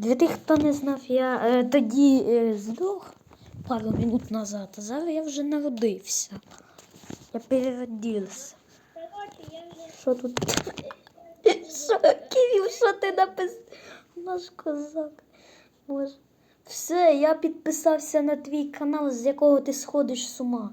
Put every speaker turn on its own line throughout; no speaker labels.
Для тих, хто не знав, я е, тоді е, здох пару минут назад, а зараз я вже народився. Я переродився. Що тут? Що, Кирил, що ти написав? Наш козак. Боже. Все, я підписався на твій канал, з якого ти сходиш з ума.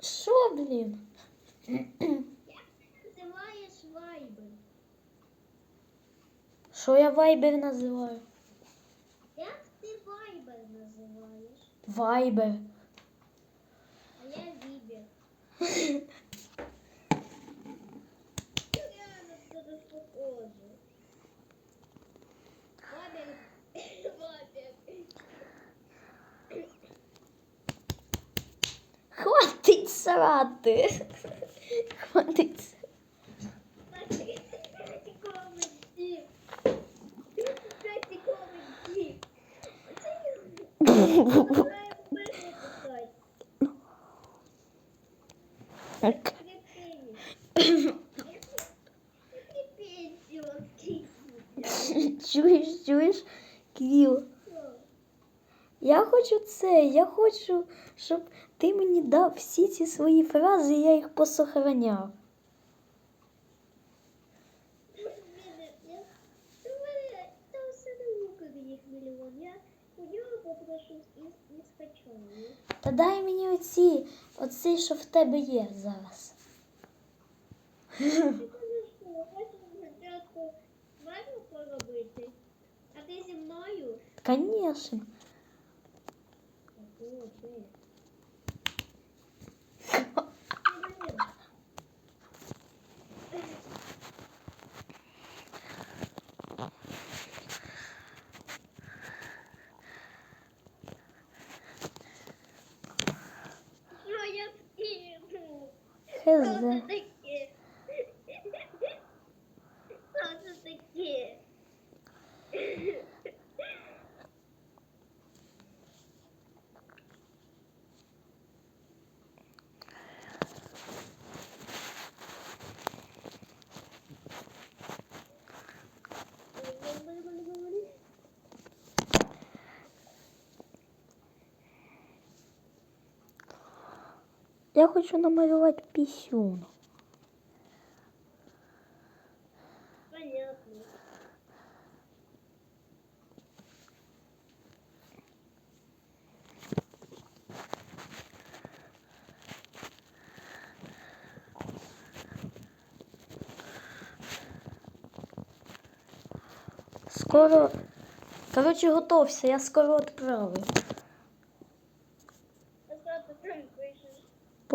Що, блін?
Як ти називаєш вайбер?
Що я вайбер називаю?
Як ти вайбер називаєш?
Вайбер.
А я відбір. Реально це похоже.
срати. Хватить. Так. Чуєш, чуєш, Кирил? Я хочу це, я хочу, щоб ти мені дав всі ці свої фрази, я їх посохраняв. Та дай мені оці, оці, що в тебе є зараз.
А ти зі мною?
Конечно.
Я
хочу намалювати пісюн.
Понятно.
Скоро. Коротше, готовся, я скоро відправлю.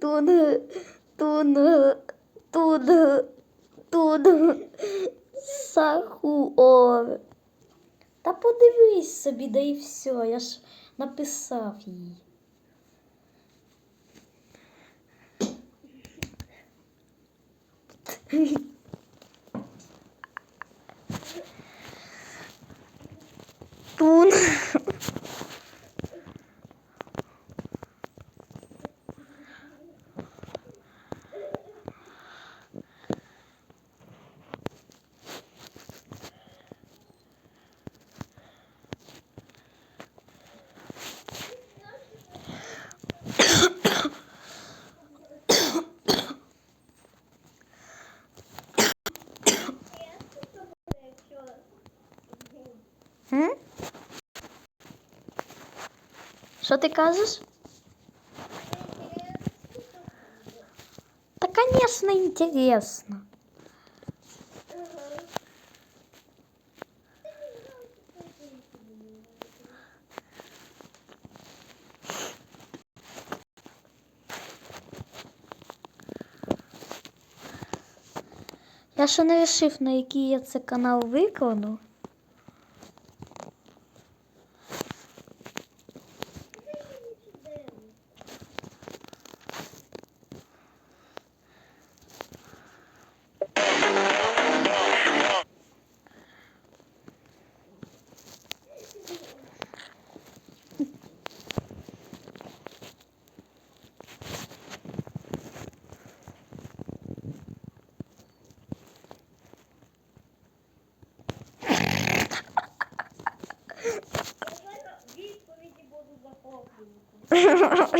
Тут, тут, тут, тут, сахуор. Та подивись собі, да і все, я ж написав їй. Хм? Що ти кажеш? Та, звісно, інтересно. Я ще не вирішив, на який я це канал викладу.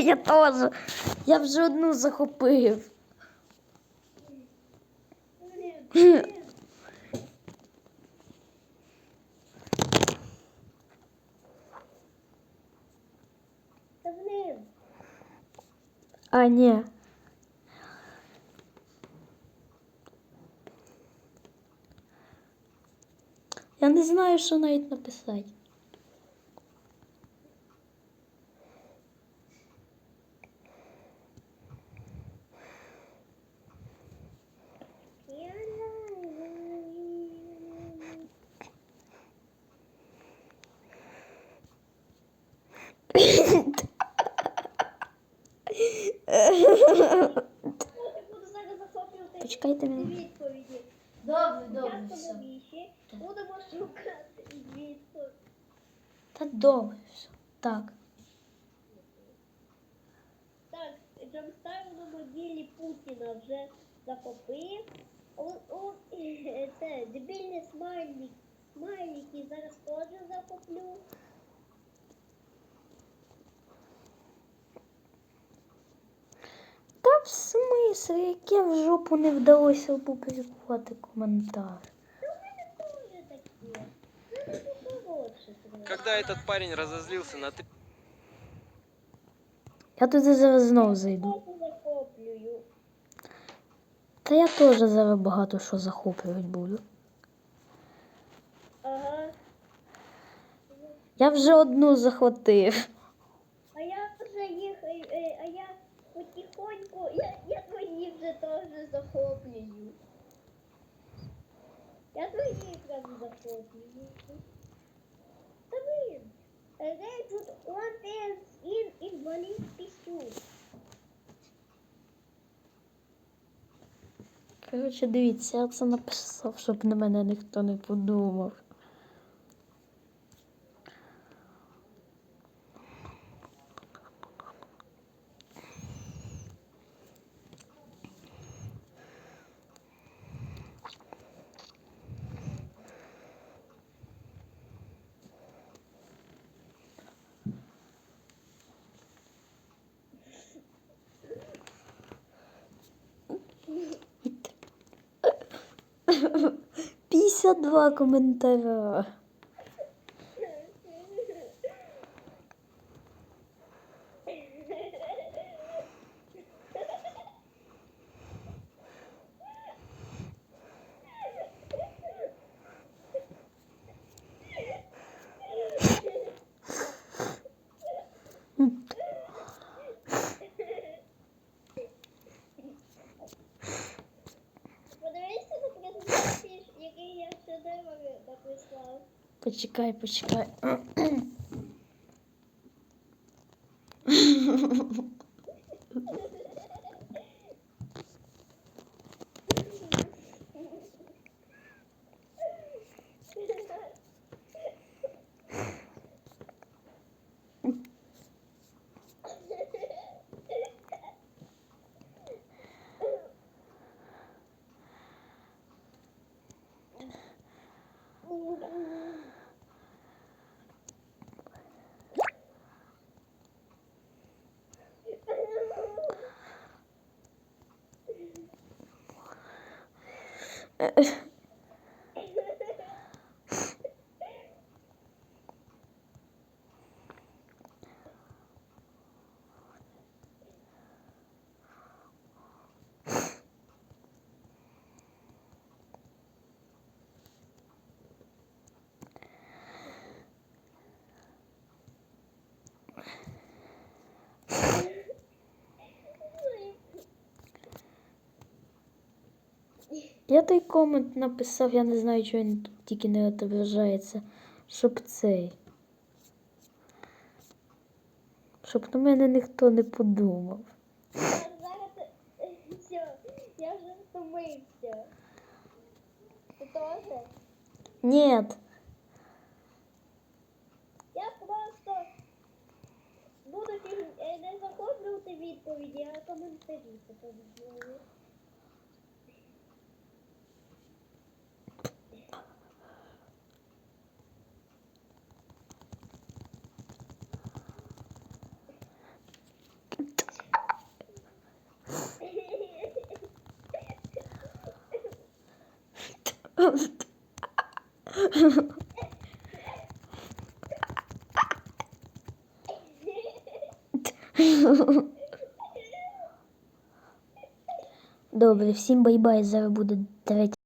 Я теж. Я вже одну захопив. А, ні. Я не знаю, що навіть написати.
Я знаю. Буду зараз
Почекайте мене.
відповіді.
Добре,
новіші. Будемо шукати.
Та добре. все. Так.
Так, Джамстар на могилі Путіна вже захопив. О, о, це дебільний смайлік. Смайліки зараз теж захоплю.
Та в смислі, яке в жопу не вдалося опублікувати коментар.
Когда этот парень разозлился на три
Я туди зараз знову зайду. Та я теж зараз багато що захоплювати буду.
Ага.
Я вже одну захватив.
А я вже їх, е, е, а я потихоньку, вже теж захоплюю. Я твої прям захоплюю. Та блін, е, put one dance in invalid pursuit.
Коротше, дивіться, я це написав, щоб на мене ніхто не подумав. Два коментаря.
Почекай, почекай. Oh, 呃 Я
той комент написав, я не знаю, чого він тут тільки не відображається. Щоб цей. Щоб на мене ніхто не подумав.
Я вже втомився. Ти теж?
Ні.
Я просто буду е, не захоплювати відповіді, а коментарі тепер
Добре, всім бай-бай, зараз буде третя.